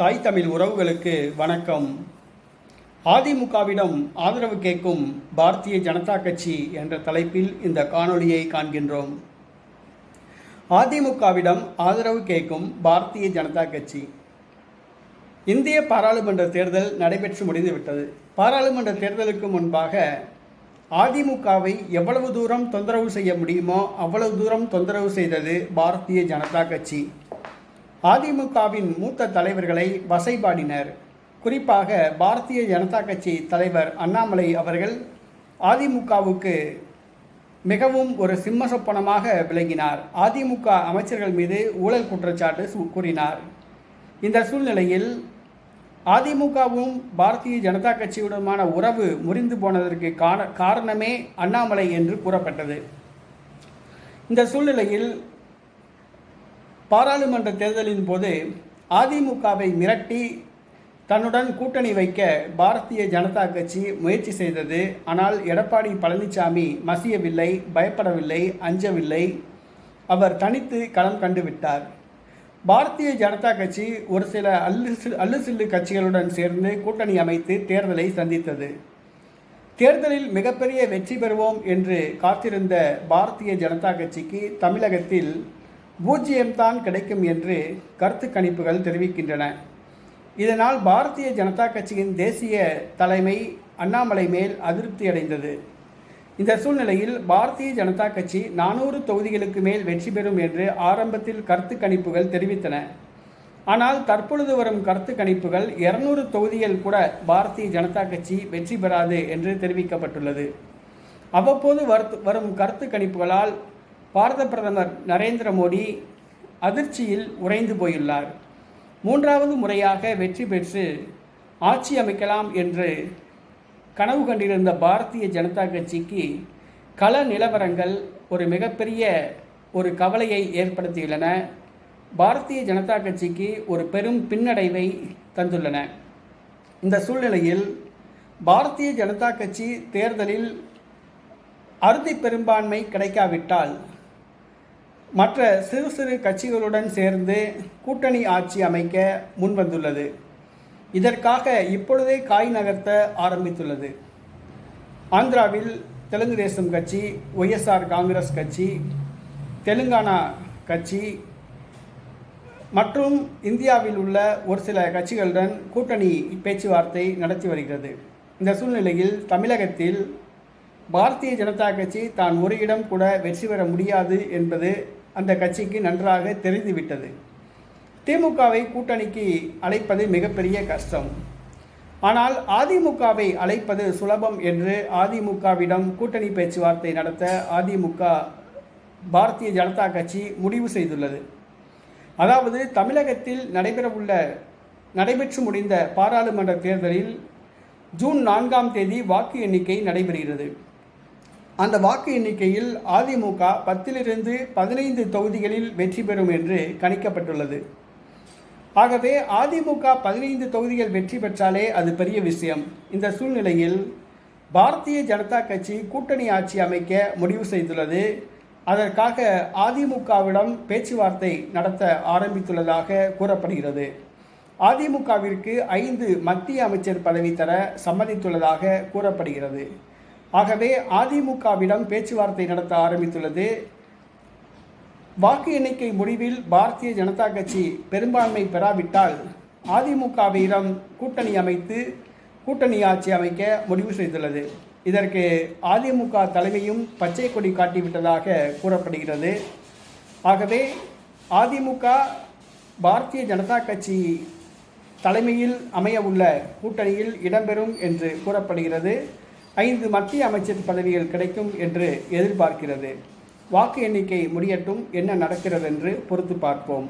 தாய் தமிழ் உறவுகளுக்கு வணக்கம். அதிமுகவிடம் ஆதரவு கேட்கும் பாரதிய ஜனதா கட்சி என்ற தலைப்பில் இந்த காணொளியை காண்கின்றோம். அதிமுகவிடம் ஆதரவு கேட்கும் பாரதிய ஜனதா கட்சி. இந்திய பாராளுமன்ற தேர்தல் நடைபெற்று முடிந்துவிட்டது பாராளுமன்ற தேர்தலுக்கு முன்பாக அதிமுகவை எவ்வளவு தூரம் தொந்தரவு செய்ய முடியுமோ அவ்வளவு தூரம் தொந்தரவு செய்தது பாரதிய ஜனதா கட்சி. அதிமுகவின் மூத்த தலைவர்களை வசைபாடினர். குறிப்பாக பாரதிய ஜனதா கட்சி தலைவர் அண்ணாமலை அவர்கள் அதிமுகவுக்கு மிகவும் ஒரு சிம்மசொப்பனமாக விளங்கினார். அதிமுக அமைச்சர்கள் மீது ஊழல் குற்றச்சாட்டு சு- கூறினார். இந்த சூழ்நிலையில் அதிமுகவும் பாரதிய ஜனதா கட்சியுடனான உறவு முறிந்து போனதற்கு காரணமே அண்ணாமலை என்று கூறப்பட்டது. இந்த சூழ்நிலையில் பாராளுமன்ற தேர்தலின் போது அதிமுகவை மிரட்டி தன்னுடன் கூட்டணி வைக்க பாரதிய ஜனதா கட்சி முயற்சி செய்தது. ஆனால் எடப்பாடி பழனிசாமி மசியவில்லை பயப்படவில்லை அஞ்சவில்லை. அவர் தனித்து களம் கண்டுவிட்டார் பாரதிய ஜனதா கட்சி ஒரு சில அல்லு அல்லுசில்லு அல்லு சில்லு கட்சிகளுடன் சேர்ந்து கூட்டணி அமைத்து தேர்தலை சந்தித்தது. தேர்தலில் மிகப்பெரிய வெற்றி பெறுவோம் என்று காத்திருந்த பாரதிய ஜனதா கட்சிக்கு தமிழகத்தில் பூஜ்ஜியம்தான் கிடைக்கும் என்று கருத்து கணிப்புகள் தெரிவிக்கின்றன. இதனால் பாரதிய ஜனதா கட்சியின் தேசிய தலைமை அண்ணாமலை மேல் அதிருப்தி அடைந்தது. இந்த சூழ்நிலையில் பாரதிய ஜனதா கட்சி நானூறு தொகுதிகளுக்கு மேல் வெற்றி பெறும் என்று ஆரம்பத்தில் கருத்து கணிப்புகள் தெரிவித்தன. ஆனால் தற்பொழுது வரும் கருத்து கணிப்புகள் இருநூறு தொகுதிகள் கூட பாரதிய ஜனதா கட்சி வெற்றி பெறாது என்று தெரிவிக்கப்பட்டுள்ளது. அவ்வப்போது வரும் கருத்து கணிப்புகளால் பாரத பிரதமர் நரேந்திர மோடி அதிர்ச்சியில் உறைந்து போயுள்ளார். மூன்றாவது முறையாக வெற்றி பெற்று ஆட்சி அமைக்கலாம் என்று கனவு கண்டிருந்த பாரதிய ஜனதா கட்சிக்கு கள நிலவரங்கள் ஒரு மிகப்பெரிய ஒரு கவலையை ஏற்படுத்தியுள்ளன. பாரதிய ஜனதா கட்சிக்கு ஒரு பெரும் பின்னடைவை தந்துள்ளன. இந்த சூழ்நிலையில் பாரதிய ஜனதா கட்சி தேர்தலில் அறுதி பெரும்பான்மை கிடைக்காவிட்டால் மற்ற சிறு சிறு கட்சிகளுடன் சேர்ந்து கூட்டணி ஆட்சி அமைக்க முன்வந்துள்ளது. இதற்காக இப்பொழுதே காய் நகர்த்த ஆரம்பித்துள்ளது. ஆந்திராவில் தெலுங்கு தேசம் கட்சி ஒய்எஸ்ஆர் காங்கிரஸ் கட்சி தெலுங்கானா கட்சி மற்றும் இந்தியாவில் உள்ள ஒரு சில கட்சிகளுடன் கூட்டணி பேச்சுவார்த்தை நடத்தி வருகிறது. இந்த சூழ்நிலையில் தமிழகத்தில் பாரதிய ஜனதா கட்சி தான் ஒரு இடம் கூட வெற்றி பெற முடியாது என்பது அந்த கட்சிக்கு நன்றாக தெரிந்துவிட்டது. திமுகவை கூட்டணிக்கு அழைப்பது மிகப்பெரிய கஷ்டம். ஆனால் அதிமுகவை அழைப்பது சுலபம் என்று அதிமுகவிடம் கூட்டணி பேச்சுவார்த்தை நடத்த அதிமுக பாரதிய ஜனதா கட்சி முடிவு செய்துள்ளது. அதாவது தமிழகத்தில் நடைபெறவுள்ள நடைபெற்று முடிந்த பாராளுமன்ற தேர்தலில் ஜூன் நான்காம் தேதி வாக்கு எண்ணிக்கை நடைபெறுகிறது. அந்த வாக்கு எண்ணிக்கையில் அதிமுக பத்திலிருந்து பதினைந்து தொகுதிகளில் வெற்றி பெறும் என்று கணிக்கப்பட்டுள்ளது. ஆகவே அதிமுக பதினைந்து தொகுதிகள் வெற்றி பெற்றாலே அது பெரிய விஷயம். இந்த சூழ்நிலையில் பாரதிய ஜனதா கட்சி கூட்டணி ஆட்சி அமைக்க முடிவு செய்துள்ளது. அதற்காக அதிமுகவிடம் பேச்சுவார்த்தை நடத்த ஆரம்பித்துள்ளதாக கூறப்படுகிறது. அதிமுகவிற்கு ஐந்து மத்திய அமைச்சர் பதவி தர சம்மதித்துள்ளதாக கூறப்படுகிறது. ஆகவே அதிமுகவிடம் பேச்சுவார்த்தை நடத்த ஆரம்பித்துள்ளது. வாக்கு எண்ணிக்கை முடிவில் பாரதிய ஜனதா கட்சி பெரும்பான்மை பெறாவிட்டால் அதிமுகவிடம் கூட்டணி அமைத்து கூட்டணி ஆட்சி அமைக்க முடிவு செய்துள்ளது. இதற்கு அதிமுக தலைமையும் பச்சை கொடி காட்டிவிட்டதாக கூறப்படுகிறது. ஆகவே அதிமுக பாரதிய ஜனதா கட்சி தலைமையில் அமைய உள்ள கூட்டணியில் இடம்பெறும் என்று கூறப்படுகிறது. ஐந்து மத்திய அமைச்சர் பதவிகள் கிடைக்கும் என்று எதிர்பார்க்கிறது. வாக்கு எண்ணிக்கை முடியட்டும் என்ன நடக்கிறது என்று பொறுத்து பார்ப்போம்.